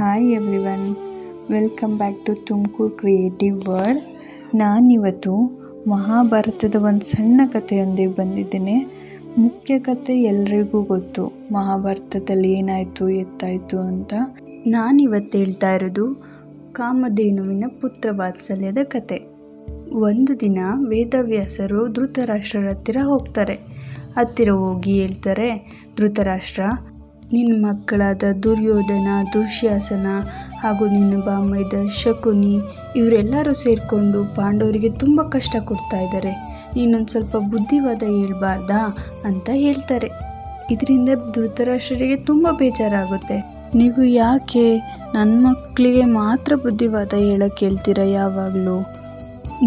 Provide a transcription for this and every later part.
Hi everyone welcome back to Tumakuru creative world ನಾನಿವತ್ತು ಮಹಾಭಾರತದ ಒಂದು ಸಣ್ಣ ಕಥೆಯೊಂದಿಗೆ ಬಂದಿದ್ದೇನೆ. ಮುಖ್ಯ ಕಥೆ ಎಲ್ರಿಗೂ ಗೊತ್ತು. ಮಹಾಭಾರತದಲ್ಲಿ ಏನಾಯಿತು, ಎತ್ತಾಯಿತು ಅಂತ. ನಾನಿವತ್ತು ಹೇಳ್ತಾ ಇರೋದು ಕಾಮಧೇನುವಿನ ಪುತ್ರ ವಾತ್ಸಲ್ಯದ ಕತೆ ಒಂದು ದಿನ ವೇದವ್ಯಾಸರು ಧೃತರಾಷ್ಟ್ರರ ಹತ್ತಿರ ಹೋಗ್ತಾರೆ. ಹತ್ತಿರ ಹೋಗಿ ಹೇಳ್ತಾರೆ, ಧೃತರಾಷ್ಟ್ರ ನಿನ್ನ ಮಕ್ಕಳಾದ ದುರ್ಯೋಧನ ದುಶ್ಯಾಸನ ಹಾಗೂ ನಿನ್ನ ಬಾಮೈದ ಶಕುನಿ ಇವರೆಲ್ಲರೂ ಸೇರಿಕೊಂಡು ಪಾಂಡವರಿಗೆ ತುಂಬ ಕಷ್ಟ ಕೊಡ್ತಾ ಇದ್ದಾರೆ. ನೀನೊಂದು ಸ್ವಲ್ಪ ಬುದ್ಧಿವಾದ ಹೇಳ್ಬಾರ್ದಾ ಅಂತ ಹೇಳ್ತಾರೆ. ಇದರಿಂದ ಧೃತರಾಷ್ಟ್ರರಿಗೆ ತುಂಬ ಬೇಜಾರಾಗುತ್ತೆ. ನೀವು ಯಾಕೆ ನನ್ನ ಮಕ್ಕಳಿಗೆ ಮಾತ್ರ ಬುದ್ಧಿವಾದ ಹೇಳಕ್ಕೆ ಹೇಳ್ತೀರಾ ಯಾವಾಗಲೂ?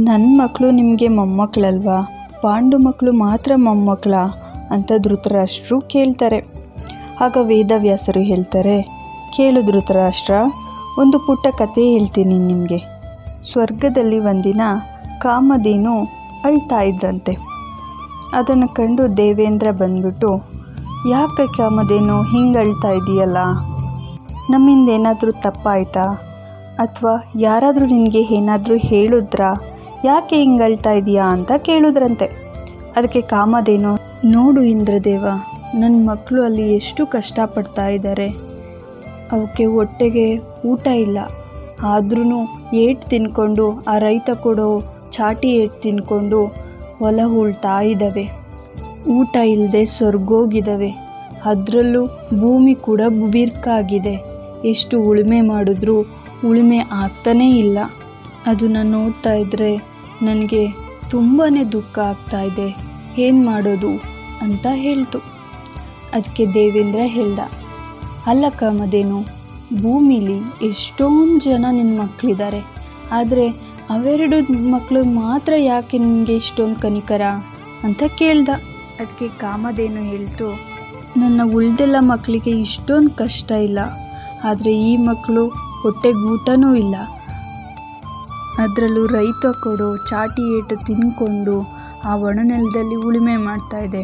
ನನ್ನ ಮಕ್ಕಳು ನಿಮಗೆ ಮೊಮ್ಮಕ್ಕಳಲ್ವಾ ಪಾಂಡು ಮಕ್ಕಳು ಮಾತ್ರ ಮೊಮ್ಮಕ್ಕಳ ಅಂತ ಧೃತರಾಷ್ಟ್ರು ಕೇಳ್ತಾರೆ. ಆಗ ವೇದವ್ಯಾಸರು ಹೇಳ್ತಾರೆ, ಕೇಳು ಧೃತರಾಷ್ಟ್ರ, ಒಂದು ಪುಟ್ಟ ಕತೆ ಹೇಳ್ತೀನಿ ನಿಮಗೆ. ಸ್ವರ್ಗದಲ್ಲಿ ಒಂದಿನ ಕಾಮಧೇನು ಅಳ್ತಾ ಇದ್ರಂತೆ. ಅದನ್ನು ಕಂಡು ದೇವೇಂದ್ರ ಬಂದ್ಬಿಟ್ಟು, ಯಾಕೆ ಕಾಮಧೇನು ಹಿಂಗೆ ಅಳ್ತಾ ಇದೆಯಲ್ಲ? ನಮ್ಮಿಂದ ಏನಾದರೂ ತಪ್ಪಾಯ್ತಾ? ಅಥವಾ ಯಾರಾದರೂ ನಿನಗೆ ಏನಾದರೂ ಹೇಳಿದ್ರಾ? ಯಾಕೆ ಹಿಂಗೆ ಅಳ್ತಾ ಇದೆಯಾ ಅಂತ ಕೇಳಿದ್ರಂತೆ. ಅದಕ್ಕೆ ಕಾಮಧೇನು, ನೋಡು ಇಂದ್ರದೇವ ನನ್ನ ಮಕ್ಕಳು ಅಲ್ಲಿ ಎಷ್ಟು ಕಷ್ಟಪಡ್ತಾ ಇದ್ದಾರೆ ಅವಕ್ಕೆ ಹೊಟ್ಟೆಗೆ ಊಟ ಇಲ್ಲ. ಆದ್ರೂ ಏಟು ತಿನ್ಕೊಂಡು, ಆ ರೈತ ಕೊಡೋ ಚಾಟಿ ಏಟು ತಿನ್ಕೊಂಡು ಹೊಲ ಉಳ್ತಾ ಇದ್ದಾವೆ ಊಟ ಇಲ್ಲದೆ ಸ್ವರ್ಗೋಗಿದ್ದಾವೆ ಅದರಲ್ಲೂ ಭೂಮಿ ಕೂಡ ಬಿರ್ಕಾಗಿದೆ ಎಷ್ಟು ಉಳುಮೆ ಮಾಡಿದ್ರೂ ಉಳುಮೆ ಆಗ್ತಾನೇ ಇಲ್ಲ. ಅದನ್ನು ನೋಡ್ತಾ ಇದ್ದರೆ ನನಗೆ ತುಂಬಾ ದುಃಖ ಆಗ್ತಾ ಇದೆ. ಏನು ಮಾಡೋದು ಅಂತ ಹೇಳ್ತು. ಅದಕ್ಕೆ ದೇವೇಂದ್ರ ಹೇಳ್ದ, ಅಲ್ಲ ಕಾಮಧೇನು, ಭೂಮಿಲಿ ಎಷ್ಟೊಂದು ಜನ ನಿನ್ನ ಮಕ್ಕಳಿದ್ದಾರೆ ಆದರೆ ಅವೆರಡು ಮಕ್ಕಳು ಮಾತ್ರ ಯಾಕೆ ನಿನಗೆ ಇಷ್ಟೊಂದು ಕನಿಕರ? ಅಂತ ಕೇಳ್ದ. ಅದಕ್ಕೆ ಕಾಮದೇನು ಹೇಳ್ತು, ನನ್ನ ಉಳ್ದೆಲ್ಲ ಮಕ್ಕಳಿಗೆ ಇಷ್ಟೊಂದು ಕಷ್ಟ ಇಲ್ಲ, ಆದರೆ ಈ ಮಕ್ಕಳು ಹೊಟ್ಟೆಗೆ ಊಟನೂ ಇಲ್ಲ. ಅದರಲ್ಲೂ ರೈತ ಕೊಡೋ ಚಾಟಿ ಏಟು ತಿನ್ಕೊಂಡು ಆ ಒಣನೆಲದಲ್ಲಿ ಉಳುಮೆ ಮಾಡ್ತಾ ಇದೆ.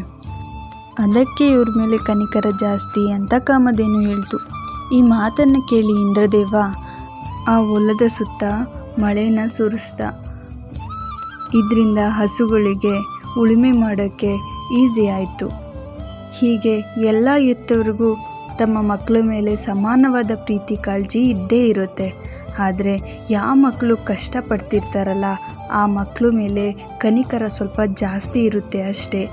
ಅದಕ್ಕೆ ಇವ್ರ ಮೇಲೆ ಕನಿಕರ ಜಾಸ್ತಿ ಅಂತ ಕಾಮಧೇನು ಹೇಳ್ತು. ಈ ಮಾತನ್ನು ಕೇಳಿ ಇಂದ್ರದೇವ ಆ ಹೊಲದ ಸುತ್ತ ಮಳೆನ ಸುರಿಸ್ದ. ಇದರಿಂದ ಹಸುಗಳಿಗೆ ಉಳುಮೆ ಮಾಡೋಕ್ಕೆ ಈಸಿ ಆಯಿತು. ಹೀಗೆ ಎಲ್ಲ ಎತ್ತವ್ರಿಗೂ ತಮ್ಮ ಮಕ್ಕಳ ಮೇಲೆ ಸಮಾನವಾದ ಪ್ರೀತಿ ಕಾಳಜಿ ಇದ್ದೇ ಇರುತ್ತೆ. ಆದರೆ ಯಾವ ಮಕ್ಕಳು ಕಷ್ಟಪಡ್ತಿರ್ತಾರಲ್ಲ, ಆ ಮಕ್ಕಳ ಮೇಲೆ ಕನಿಕರ ಸ್ವಲ್ಪ ಜಾಸ್ತಿ ಇರುತ್ತೆ ಅಷ್ಟೇ.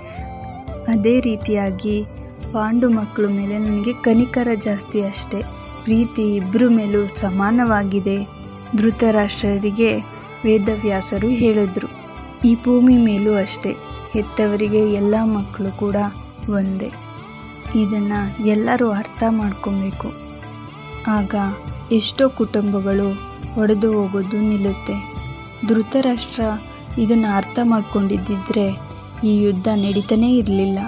ಅದೇ ರೀತಿಯಾಗಿ ಪಾಂಡು ಮಕ್ಕಳ ಮೇಲೆ ನನಗೆ ಕನಿಕರ ಜಾಸ್ತಿ ಅಷ್ಟೇ. ಪ್ರೀತಿ ಇಬ್ಬರ ಮೇಲೂ ಸಮಾನವಾಗಿದೆ, ಧೃತರಾಷ್ಟ್ರರಿಗೆ ವೇದವ್ಯಾಸರು ಹೇಳಿದ್ರು. ಈ ಭೂಮಿ ಮೇಲೂ ಅಷ್ಟೇ, ಹೆತ್ತವರಿಗೆ ಎಲ್ಲ ಮಕ್ಕಳು ಕೂಡ ಒಂದೇ. ಇದನ್ನು ಎಲ್ಲರೂ ಅರ್ಥ ಮಾಡ್ಕೊಬೇಕು. ಆಗ ಎಷ್ಟೋ ಕುಟುಂಬಗಳು ಒಡೆದು ಹೋಗೋದು ನಿಲ್ಲುತ್ತೆ. ಧೃತರಾಷ್ಟ್ರ ಇದನ್ನು ಅರ್ಥ ಮಾಡ್ಕೊಂಡಿದ್ದಿದ್ರೆ ಈ ಯುದ್ಧ ನಡೀತಾನೇ ಇರಲಿಲ್ಲ.